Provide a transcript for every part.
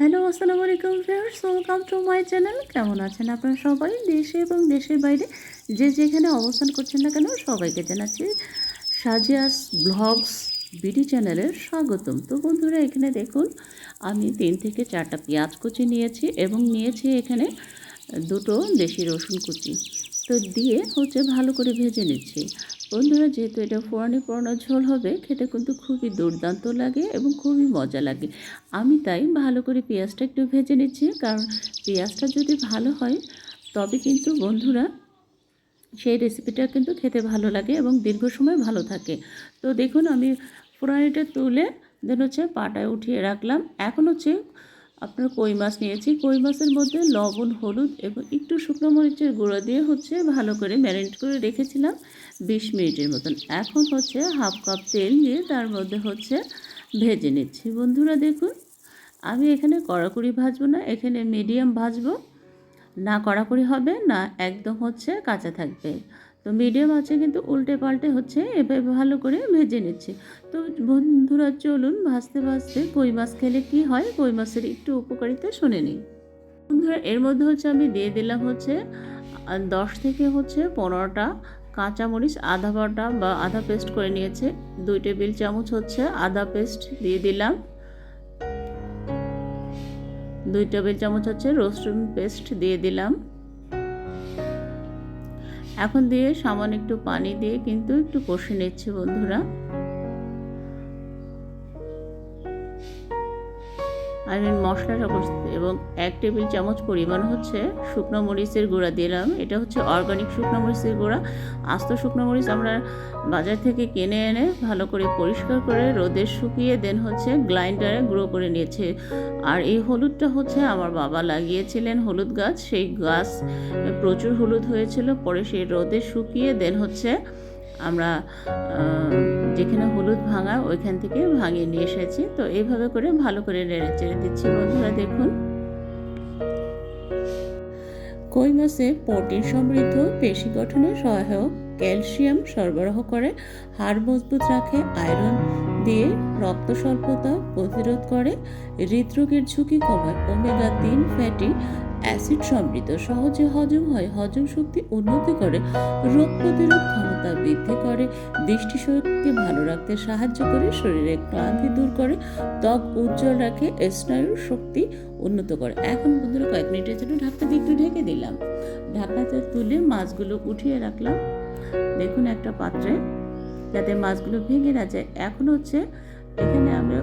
Hello, আসসালামু আলাইকুম friends welcome to my channel কেমন আছেন আপনারা সবাই? দেশে এবং দেশের বাইরে যে যেখানে অবস্থান করছেন না কেন, সবাইকে জানাচ্ছি সাজিয়াস ব্লগস বিডি চ্যানেলের স্বাগতম। তো বন্ধুরা, এখানে দেখুন, আমি তিন থেকে চারটা পেঁয়াজ কুচি নিয়েছি এবং নিয়েছি এখানে দুটো দেশি রসুন কুচি। তো দিয়ে হচ্ছে ভালো করে ভেজে নিচ্ছি। বন্ধুরা, যেহেতু এটা ফোড়ানি পোড়ানো ঝোল হবে, খেতে কিন্তু খুবই দুর্দান্ত লাগে এবং খুবই মজা লাগে। আমি তাই ভালো করে পেঁয়াজটা একটু ভেজে নিচ্ছি, কারণ পেঁয়াজটা যদি ভালো হয়, তবে কিন্তু বন্ধুরা, সেই রেসিপিটা কিন্তু খেতে ভালো লাগে এবং দীর্ঘ সময় ভালো থাকে। তো দেখুন, আমি ফোড়ানিটা তুলে দেন হচ্ছে পাটায় উঠিয়ে রাখলাম। এখন হচ্ছে আপনার কই মাছ নিয়েছি। কই মাছের মধ্যে লবণ, হলুদ এবং একটু শুকনো মরিচের গুঁড়ো দিয়ে হচ্ছে ভালো করে ম্যারিনেট করে রেখেছিলাম বিশ মিনিটের মতন। এখন হচ্ছে হাফ কাপ তেল দিয়ে তার মধ্যে হচ্ছে ভেজে নিচ্ছি। বন্ধুরা দেখুন, আমি এখানে কড়াকড়ি ভাজবো না, এখানে মিডিয়াম ভাজবো। না কড়াকড়ি হবে, না একদম হচ্ছে কাঁচা থাকবে। তো মিডিয়াম আছে কিন্তু উল্টে পাল্টে হচ্ছে এভাবে ভালো করে ভেজে নিচ্ছি। তো বন্ধুরা, চলুন ভাজতে ভাজতে কই মাছ খেলে কি হয়, কই মাছের একটু উপকারিতা শুনে নিই। বন্ধুরা, এর মধ্যে হচ্ছে আমি দিয়ে দিলাম হচ্ছে দশ থেকে হচ্ছে পনেরোটা কাঁচামরিচ, আধা বাটা বা আধা পেস্ট করে নিয়েছে। দুই টেবিল চামচ হচ্ছে আদা পেস্ট দিয়ে দিলাম। দুই টেবিল চামচ হচ্ছে রসুন পেস্ট দিয়ে দিলাম। এখন দিয়ে সামান্য একটু পানি দিয়ে কিন্তু একটু কষে নিচ্ছে বন্ধুরা। আমি মশলাটা কষতে এবং এক টেবিল চামচ পরিমাণ হচ্ছে শুকনো মরিচের গুঁড়া দিলাম। এটা হচ্ছে অর্গানিক শুকনো মরিচের গুঁড়া। আস্ত শুকনো মরিচ আমরা বাজার থেকে কিনে এনে ভালো করে পরিষ্কার করে রোদে শুকিয়ে দেন হচ্ছে গ্লাইন্ডারে গুঁড়ো করে নিয়েছে। আর এই হলুদটা হচ্ছে আমার বাবা লাগিয়েছিলেন হলুদ গাছ। সেই গাছ প্রচুর হলুদ হয়েছিল। পরে সেই রোদে শুকিয়ে দেন হচ্ছে আমরা যেখানে হলুদ ভাঙা, ওইখান থেকে ভাঙিয়ে নিয়ে এসেছি। তো এইভাবে করে ভালো করে নেড়ে চেড়ে দিচ্ছি বন্ধুরা, দেখুন। কই মাছে প্রোটিন সমৃদ্ধ, পেশি গঠনে সহায়ক, ক্যালসিয়াম সরবরাহ করে, হাড় মজবুত রাখে, আয়রন দিয়ে রক্ত স্বল্পতা প্রতিরোধ করে, হৃদরোগের ঝুঁকি কমায়, ওমেগা তিন ফ্যাটি অ্যাসিড সমৃদ্ধ। সহজে হজম হয়, হজম শক্তি উন্নতি করে, রোগ প্রতিরোধ ক্ষমতা বৃদ্ধি করে দৃষ্টিশক্তি ভালো রাখতে সাহায্য করে শরীরে ক্লান্তি দূর করে, ত্বক উজ্জ্বল রাখে স্নায়ুর শক্তি উন্নত করে। এখন বন্ধুরা কয়েক মিনিটের জন্য ঢাকনা দিয়ে একটু ঢেকে দিলাম। ঢাকনাতে তুলে মাছগুলো উঠিয়ে রাখলাম। দেখুন একটা পাত্রে, যাতে মাছগুলো ভেঙে না যায়। এখন হচ্ছে, এখানে আমরা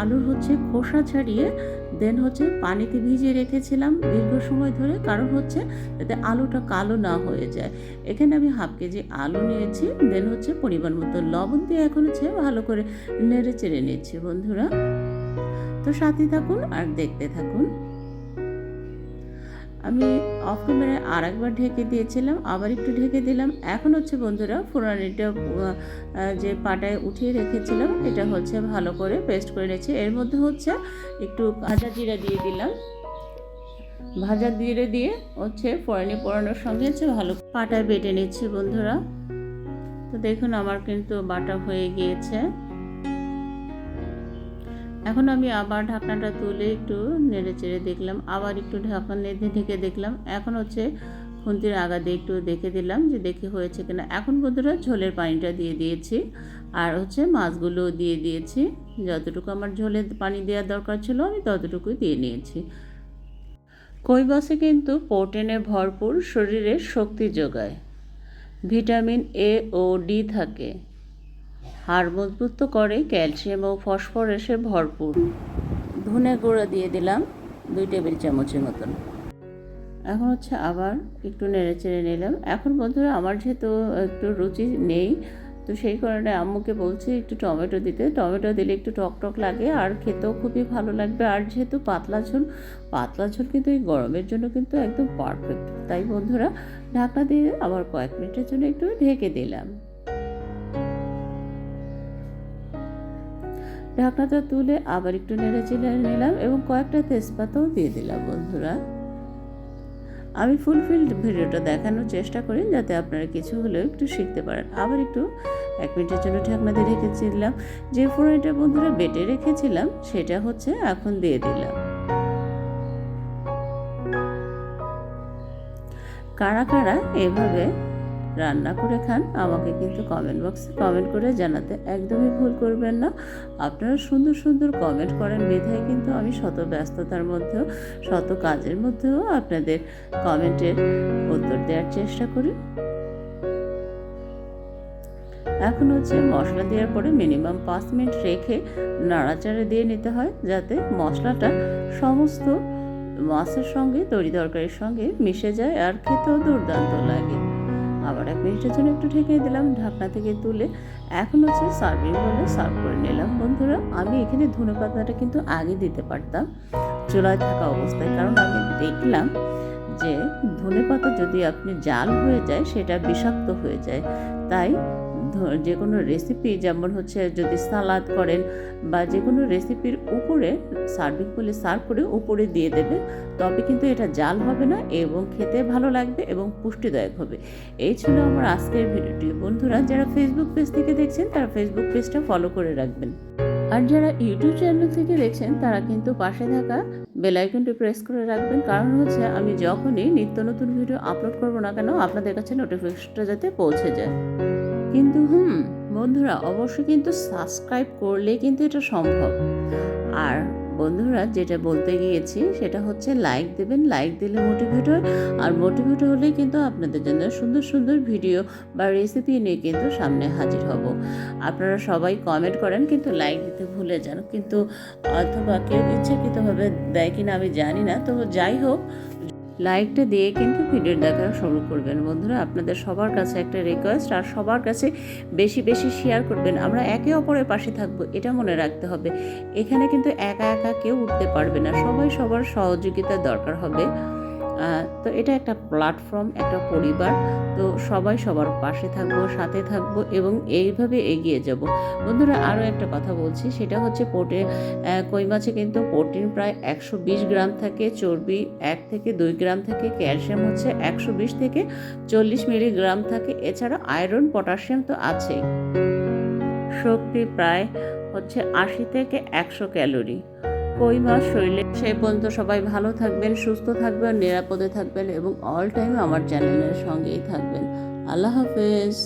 আলুর হচ্ছে খোসা ছাড়িয়ে দেন হচ্ছে পানিতে ভিজিয়ে রেখেছিলাম দীর্ঘ সময় ধরে। কারণ হচ্ছে যাতে আলুটা কালো না হয়ে যায়। এখানে আমি হাফ কেজি আলু নিয়েছি। দেন হচ্ছে পরিমাণ মতো লবণ দিয়ে এখন হচ্ছে ভালো করে নেড়ে চেড়ে নিচ্ছি বন্ধুরা। তো সাথে থাকুন আর দেখতে থাকুন। আমি অফ ক্যামেরায় আর একবার ঢেকে দিয়েছিলাম, আবার একটু ঢেকে দিলাম। এখন হচ্ছে বন্ধুরা ফোড়ানিটা যে পাটায় উঠিয়ে রেখেছিলাম, এটা হচ্ছে ভালো করে পেস্ট করে নিয়েছি। এর মধ্যে হচ্ছে একটু ভাজা জিরা দিয়ে দিলাম। ভাজা জিরে দিয়ে হচ্ছে ফোড়ানি পোড়ানোর সঙ্গে হচ্ছে ভালো পাটায় বেটে নিচ্ছি বন্ধুরা। তো দেখুন, আমার কিন্তু বাটা হয়ে গিয়েছে। এখন আমি আবার ঢাকনাটা তুলে একটু নেড়ে চেড়ে দেখলাম, আবার একটু ঢাকনা নেড়ে ঢেকে দেখলাম। এখন হচ্ছে খুন্তির আগা দিয়ে একটু দেখে দিলাম যে দেখে হয়েছে কিনা। এখন বন্ধুরা ঝোলের পানিটা দিয়ে দিয়েছি আর হচ্ছে মাছগুলো দিয়ে দিয়েছি। যতটুকু আমার ঝোলে পানি দেওয়ার দরকার ছিল আমি ততটুকুই দিয়ে নিয়েছি। কই মাছে কিন্তু প্রোটিনে ভরপুর শরীরে শক্তি যোগায়। ভিটামিন এ ও ডি থাকে। হাড় মজবুত তো করে ক্যালসিয়াম ও ফসফরাসে ভরপুর। ধনে গুঁড়ো দিয়ে দিলাম দুই টেবিল চামচের মতন। এখন হচ্ছে আবার একটু নেড়ে চেড়ে নিলাম। এখন বন্ধুরা আমার যেহেতু একটু রুচি নেই তো সেই কারণে আম্মুকে বলছি একটু টমেটো দিতে। টমেটো দিলে একটু টক টক লাগে আর খেতেও খুবই ভালো লাগবে। আর যেহেতু পাতলা ঝোল পাতলা ঝোল কিন্তু এই গরমের জন্য কিন্তু একদম পারফেক্ট তাই বন্ধুরা ঢাকা দিয়ে আবার কয়েক মিনিটের জন্য একটু ঢেকে দিলাম। ঢাকনাটা তুলে আবার একটু নেড়ে চেড়ে নিলাম এবং কয়েকটা তেজপাতাও দিয়ে দিলাম, বন্ধুরা। আমি ফুলফিল্ড ভিডিওটা দেখানোর চেষ্টা করি যাতে আপনারা কিছু হলেও একটু শিখতে পারেন। আবার একটু এক মিনিটের জন্য ঢাকনা দিয়ে রেখেছিলাম যে ফোড়নটা বন্ধুরা বেটে রেখেছিলাম, সেটা হচ্ছে এখন দিয়ে দিলাম। কারা কারা এভাবে রান্না করে খান, আমাকে কিন্তু কমেন্ট বক্সে কমেন্ট করে জানাতে একদমই ভুল করবেন না। আপনারা সুন্দর সুন্দর কমেন্ট করেন, বিধায় কিন্তু আমি শত ব্যস্ততার মধ্যেও, শত কাজের মধ্যেও আপনাদের কমেন্টের উত্তর দেওয়ার চেষ্টা করি। এখন হচ্ছে মশলা দেওয়ার পরে মিনিমাম পাঁচ মিনিট রেখে নাড়াচাড়া দিয়ে নিতে হয়, যাতে মশলাটা সমস্ত মাছের সঙ্গে, তরি তরকারির সঙ্গে মিশে যায় আর খেতেও দুর্দান্ত লাগে। আবার এক মিনিটের জন্য একটু ঢেকে দিলাম, ঢাকনা থেকে তুলে এখন হচ্ছে সার্ভিং বলে সার্ভ করে নিলাম। বন্ধুরা, আমি এখানে ধনে পাতাটা কিন্তু আগে দিতে পারতাম চুলায় থাকা অবস্থায়, কারণ আমি দেখলাম যে ধনে পাতা যদি আপনি জাল হয়ে যায়, সেটা বিষাক্ত হয়ে যায়। তাই যে কোনো রেসিপি যেমন হচ্ছে যদি সালাদ করেন বা যে কোনো রেসিপির উপরে সার্ভিং বলে সার্ভ করে উপরে দিয়ে দেবে, তবে কিন্তু এটা জাল হবে না এবং খেতে ভালো লাগবে এবং পুষ্টিদায়ক হবে। এই ছিল আমার আজকের ভিডিওটি। বন্ধুরা, যারা ফেসবুক পেজ থেকে দেখছেন, তারা ফেসবুক পেজটা ফলো করে রাখবেন। আর যারা ইউটিউব চ্যানেল থেকে দেখছেন, তারা কিন্তু পাশে থাকা বেল আইকনটি প্রেস করে রাখবেন। কারণ হচ্ছে, আমি যখনই নিত্য নতুন ভিডিও আপলোড করব না কেন, আপনাদের কাছে নোটিফিকেশনটা যাতে পৌঁছে যায়। কিন্তু হুম, বন্ধুরা, অবশ্যই কিন্তু সাবস্ক্রাইব করলে কিন্তু এটা সম্ভব। আর বন্ধুরা, যেটা বলতে গিয়েছি, সেটা হচ্ছে লাইক দেবেন লাইক দিলে মোটিভেট হয়। আর মোটিভেট হলে কিন্তু আপনাদের জন্য সুন্দর সুন্দর ভিডিও বা রেসিপি নিয়ে কিন্তু সামনে হাজির হব। আপনারা সবাই কমেন্ট করেন, কিন্তু লাইক দিতে ভুলে যান। কিন্তু অথবা কেউ ইচ্ছাকৃতভাবে দেয় কিনা আমি জানি না। তো যাই হোক লাইকটা দিয়ে কিন্তু ভিডিও দেখা শুরু করবেন। বন্ধুরা, আপনাদের সবার কাছে একটা রিকোয়েস্ট আর সবার কাছে বেশি বেশি শেয়ার করবেন। আমরা একে অপরের পাশে থাকব, এটা মনে রাখতে হবে। এখানে কিন্তু একা একা কেউ উঠতে পারবে না। সবাই সবার সহযোগিতা দরকার হবে। তো এটা একটা প্ল্যাটফর্ম একটা পরিবার। তো সবাই সবার পাশে থাকব, সাথে থাকব এবং এইভাবে এগিয়ে যাব। বন্ধুরা আরও একটা কথা বলছি, সেটা হচ্ছে পোটে কই মাছে কিন্তু প্রোটিন প্রায় একশো বিশ গ্রাম থাকে, চর্বি এক থেকে দুই গ্রাম থাকে, ক্যালসিয়াম হচ্ছে একশো বিশ থেকে চল্লিশ মিলিগ্রাম থাকে, এছাড়া আয়রন, পটাশিয়াম তো আছেই। শক্তি প্রায় হচ্ছে আশি থেকে একশো ক্যালোরি। কই মাছ শরীরে সেই পর্যন্ত সবাই ভালো থাকবেন, সুস্থ থাকবেন, নিরাপদে থাকবেন এবং অল টাইম আমার চ্যানেলের সঙ্গেই থাকবেন। আল্লাহ হাফেজ।